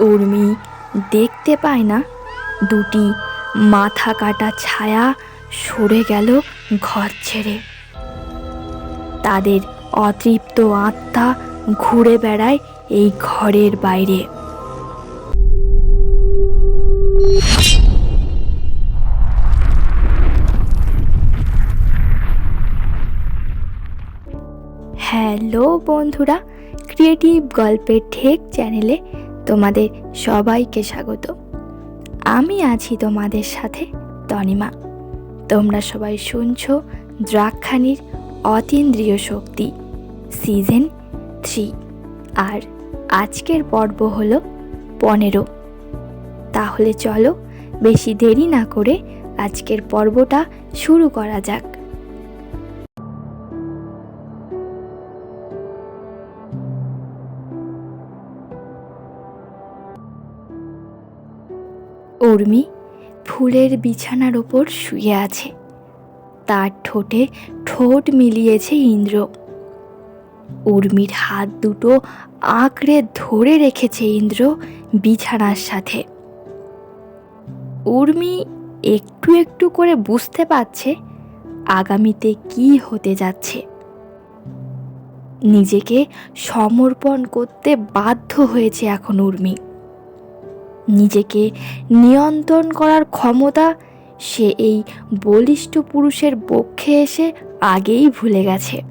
উর্মি দেখতে পায় না। দুটি মাথা কাটা ছায়া সরে গেল ঘর ছেড়ে। তাদের অতৃপ্ত আত্মা ঘুরে বেড়ায় এই ঘরের বাইরে। হ্যালো বন্ধুরা, ক্রিয়েটিভ গল্পের ঠেক চ্যানেলে তোমাদের সবাইকে স্বাগত। আমি আছি তোমাদের সাথে তনিমা। তোমরা সবাই শুনছ দ্রাক্ষানির অতীন্দ্রিয় শক্তি সিজন থ্রি। আর আজকের পর্ব হলো পনেরো। তাহলে চলো বেশি দেরি না করে আজকের পর্বটা শুরু করা যাক। উর্মি ফুলের বিছানার ওপর শুয়ে আছে। তার ঠোঁটে ঠোঁট মিলিয়েছে ইন্দ্র। উর্মির হাত দুটো আঁকড়ে ধরে রেখেছে ইন্দ্র বিছানার সাথে। উর্মি একটু একটু করে বুঝতে পারছে আগামীতে কি হতে যাচ্ছে। নিজেকে সমর্পণ করতে বাধ্য হয়েছে এখন উর্মি। নিজেকে নিয়ন্ত্রণ করার ক্ষমতা, সে এই বলিষ্ঠ পুরুষের পক্ষে এসে আগেই ভুলে গেছে।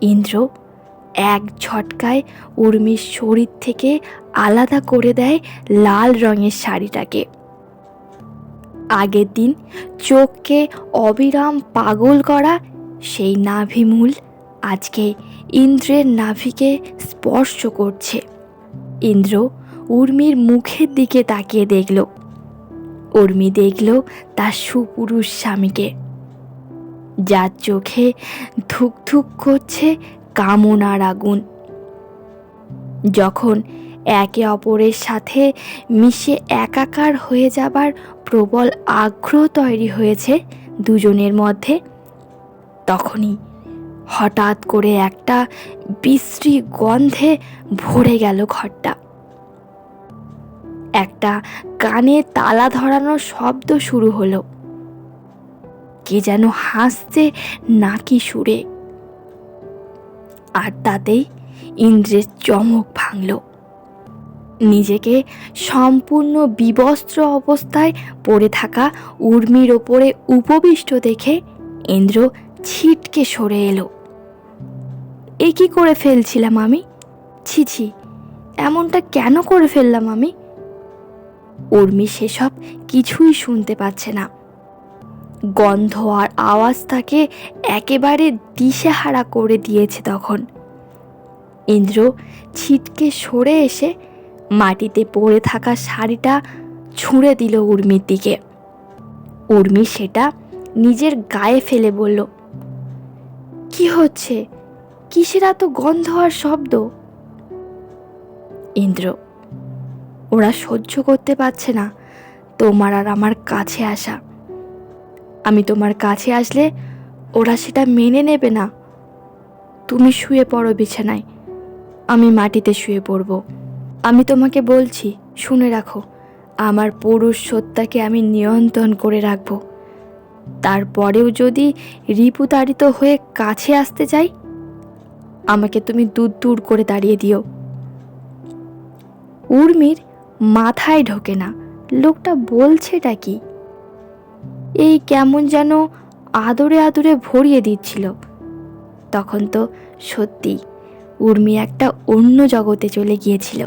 ইন্দ্র এক ঝটকায় উর্মির শরীর থেকে আলাদা করে দেয় লাল রঙের শাড়িটাকে। আগের দিন চোখকে অবিরাম পাগল করা সেই নাভিমূল আজকে ইন্দ্রের নাভিকে স্পর্শ করছে। ইন্দ্র উর্মির মুখের দিকে তাকিয়ে দেখল। উর্মি দেখল তার সুপুরুষ স্বামীকে। যার চোখে ধুক ধুক করছে কামনার আগুন। যখন একে অপরের সাথে মিশে একাকার হয়ে যাবার প্রবল আগ্রহ তৈরি হয়েছে দুজনের মধ্যে, তখনই হঠাৎ করে একটা বিশ্রী গন্ধে ভরে গেল ঘরটা। একটা কানে তালা ধরানোর শব্দ শুরু হলো। কে যেন হাসছে নাকি সুরে। আর তাতেই ইন্দ্রের চমক ভাঙল। নিজেকে সম্পূর্ণ বিবস্ত্র অবস্থায় পড়ে থাকা উর্মির ওপরে উপবিষ্ট দেখে ইন্দ্র ছিটকে সরে এলো। এ কি করে ফেলছিলাম আমি? ছি ছি, এমনটা কেন করে ফেললাম আমি? উর্মি সেসব কিছুই শুনতে পাচ্ছে না। গন্ধ আর আওয়াজ তাকে একেবারে দিশেহারা করে দিয়েছে তখন। ইন্দ্র ছিটকে সরে এসে মাটিতে পড়ে থাকা শাড়িটা ছুঁড়ে দিল উর্মির দিকে। উর্মি সেটা নিজের গায়ে ফেলে বলল, কি হচ্ছে? কিসের এত গন্ধ আর শব্দ? ইন্দ্র ওরা সহ্য করতে পারছে না। তোমার আর আমার কাছে আসা। আমি তোমার কাছে আসলে ওরা সেটা মেনে নেবে না। তুমি শুয়ে পড়ো বিছানায়। আমি মাটিতে শুয়ে পড়ব। আমি তোমাকে বলছি, শুনে রাখো। আমার পুরুষ সত্তাকে আমি নিয়ন্ত্রণ করে রাখব। তারপরেও যদি রিপুতাড়িত হয়ে কাছে আসতে চাই আমাকে তুমি দূর দূর করে দাঁড়িয়ে দিও। উর্মির মাথায় ঢোকে না। লোকটা বলছেটা কি? এই কেমন যেন আদরে আদরে ভরিয়ে দিচ্ছিল। তখন তো সত্যি উর্মি একটা অন্য জগতে চলে গিয়েছিল।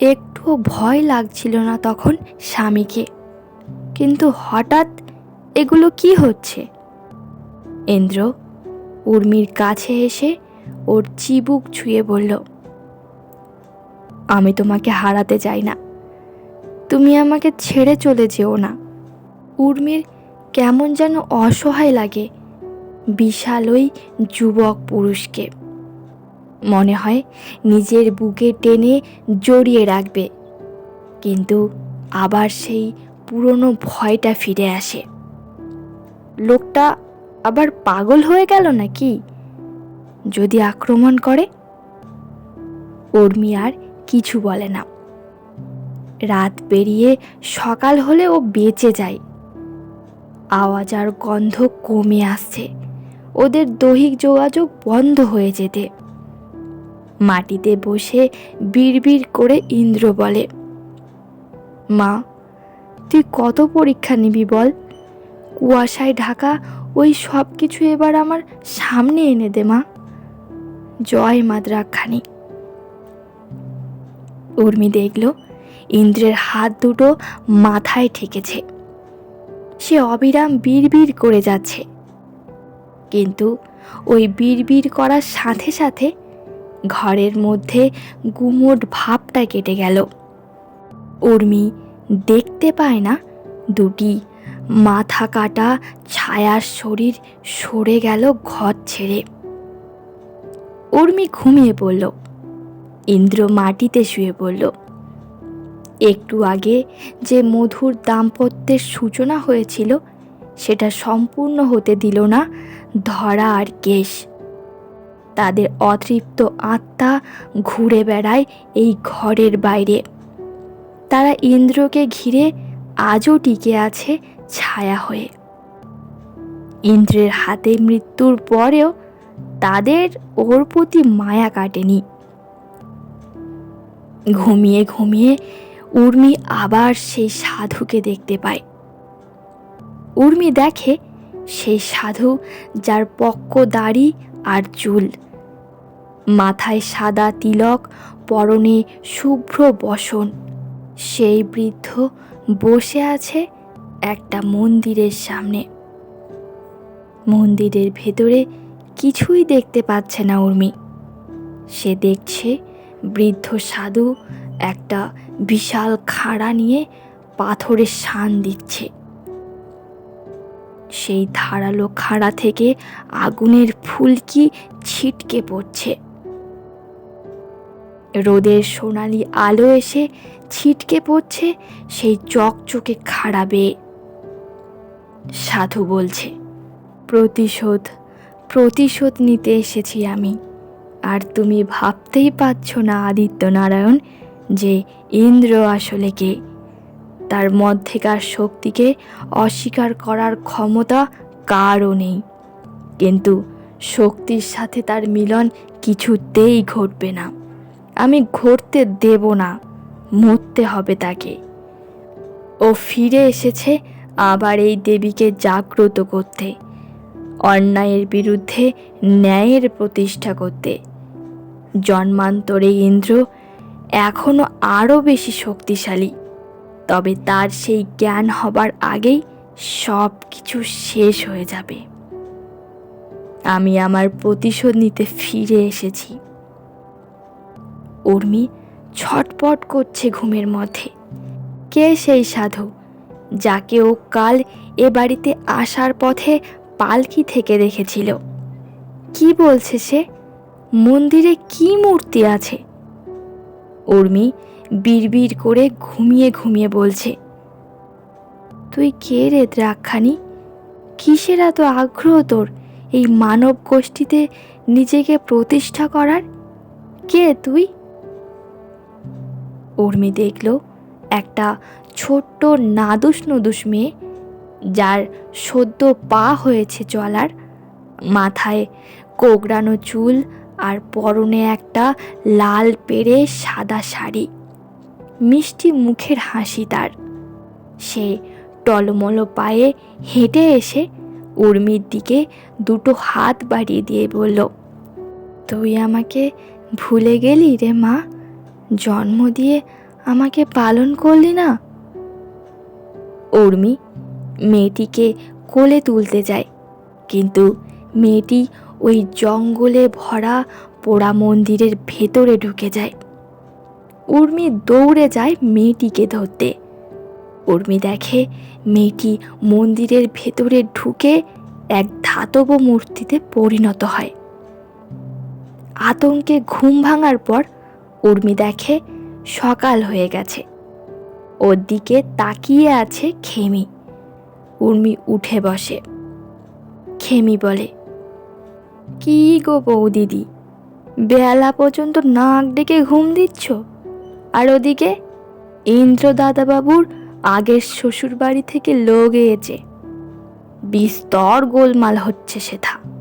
একটুও ভয় লাগছিল না তখন স্বামীকে। কিন্তু হঠাৎ এগুলো কি হচ্ছে? ইন্দ্র উর্মির কাছে এসে ওর চিবুক ছুঁয়ে বলল আমি তোমাকে হারাতে চাই না। তুমি আমাকে ছেড়ে চলে যেও না। উর্মির কেমন যেন অসহায় লাগে, বিশাল ওই যুবক পুরুষকে। মনে হয় নিজের বুকে টেনে জড়িয়ে রাখবে, কিন্তু আবার সেই পুরনো ভয়টা ফিরে আসে। লোকটা আবার পাগল হয়ে গেল নাকি? যদি আক্রমণ করে? উর্মি আর কিছু বলে না। রাত পেরিয়ে সকাল হলে ও বেঁচে যায়। আওয়াজ আর গন্ধ কমে আসছে। ওদের দৈহিক যোগাযোগ বন্ধ হয়ে যেতে। মাটিতে বসে বিড়বিড় করে ইন্দ্র বলে, মা, তুই কত পরীক্ষা নিবি বল? কুয়াশায় ঢাকা ওই সব কিছু এবার আমার সামনে এনে দে মা। জয় মাদ্রাখানি উর্মি দেখল, ইন্দ্রের হাত দুটো মাথায় ঠেকেছে। সে অবিরাম বিড়বিড় করে যাচ্ছে। কিন্তু ওই বিড়বিড় করার সাথে সাথে ঘরের মধ্যে গুমোট ভাবটা কেটে গেল। উর্মি দেখতে পায় না দুটি মাথা কাটা ছায়ার শরীর সরে গেল ঘর ছেড়ে। উর্মি ঘুমিয়ে পড়ল। ইন্দ্র মাটিতে শুয়ে পড়ল। একটু আগে যে মধুর দাম্পত্যের সূচনা হয়েছিল, সেটা সম্পূর্ণ হতে দিল না ধরা আর কেশ। তাদের অতৃপ্ত আত্মা ঘুরে বেড়ায় এই ঘরের বাইরে। তারা ইন্দ্রকে ঘিরে আজও টিকে আছে ছায়া হয়ে। ইন্দ্রের হাতে মৃত্যুর পরেও তাদের ওর প্রতি মায়া কাটেনি। ঘুমিয়ে ঘুমিয়ে উর্মি আবার সেই সাধুকে দেখতে পায়। উর্মি দেখে সেই সাধু, যার পক্ক দাড়ি আর চুল, মাথায় সাদা তিলক, পরনে শুভ্র বসন। সেই বৃদ্ধ বসে আছে একটা মন্দিরের সামনে। মন্দিরের ভেতরে কিছুই দেখতে পাচ্ছে না উর্মি। সে দেখছে বৃদ্ধ সাধু একটা বিশাল খাড়া নিয়ে পাথরের শান দিচ্ছে। সেই ধারালো খাড়া থেকে আগুনের ফুলকি ছিটকে পড়ছে। রোদের সোনালি আলো এসে ছিটকে পড়ছে সেই চকচকে খাড়া বেয়ে। সাধু বলছে, প্রতিশোধ প্রতিশোধ নিতে এসেছি আমি। আর তুমি ভাবতেই পারছ না আদিত্য নারায়ণ যে ইন্দ্র আসলে কে? তার মধ্যেকার শক্তিকে অস্বীকার করার ক্ষমতা কারও নেই। কিন্তু শক্তির সাথে তার মিলন কিছুতেই ঘটবে না। আমি ঘটতে দেব না, মরতে হবে তাকে। ও ফিরে এসেছে আবার এই দেবীকে জাগ্রত করতে, অন্যায়ের বিরুদ্ধে ন্যায়ের প্রতিষ্ঠা করতে। জন্মান্তরে ইন্দ্র এখনও আরও বেশি শক্তিশালী। তবে তার সেই জ্ঞান হবার আগেই সব কিছু শেষ হয়ে যাবে। আমি আমার প্রতিশোধ নিতে ফিরে এসেছি। উর্মি ছটপট করছে ঘুমের মধ্যে। কে সেই সাধু যাকে ও কাল এ বাড়িতে আসার পথে পালকি থেকে দেখেছিল? কি বলছে সে? মন্দিরে কি মূর্তি আছে? উর্মি বিড়বিড় করে ঘুমিয়ে ঘুমিয়ে বলছে, তুই কে রে দ্রাক্ষানি কিসের এত আগ্রহ তোর এই মানব গোষ্ঠীতে নিজেকে প্রতিষ্ঠা করার? কে তুই? উর্মি দেখল একটা ছোট্ট নাদুস নদুস মেয়ে, যার সদ্য পা হয়েছে চলার মাথায় কোগড়ানো চুল আর পরনে একটা লাল পেরে সাদা শাড়ি। মিষ্টি মুখের হাসি তার। সে টলমল পায়ে হেঁটে এসে উর্মির দিকে দুটো হাত বাড়িয়ে দিয়ে বলল, তুই আমাকে ভুলে গেলি রে মা? জন্ম দিয়ে আমাকে পালন করলি না? উর্মি মেয়েটিকে কোলে তুলতে যায়, কিন্তু মেয়েটি ওই জঙ্গলে ভরা পোড়া মন্দিরের ভেতরে ঢুকে যায়। উর্মি দৌড়ে যায় মেয়েটিকে ধরতে। উর্মি দেখে মেয়েটি মন্দিরের ভেতরে ঢুকে এক ধাতব মূর্তিতে পরিণত হয়। আতঙ্কে ঘুম ভাঙার পর উর্মি দেখে সকাল হয়ে গেছে। ওর দিকে তাকিয়ে আছে খেমি। উর্মি উঠে বসে। খেমি বলে কি গো বৌদিদি বেলা পর্যন্ত নাক ডেকে ঘুম দিচ্ছ? আর ওদিকে ইন্দ্র দাদাবাবুর আগের শ্বশুর বাড়ি থেকে লোক এসে বিস্তর গোলমাল হচ্ছে সেথা।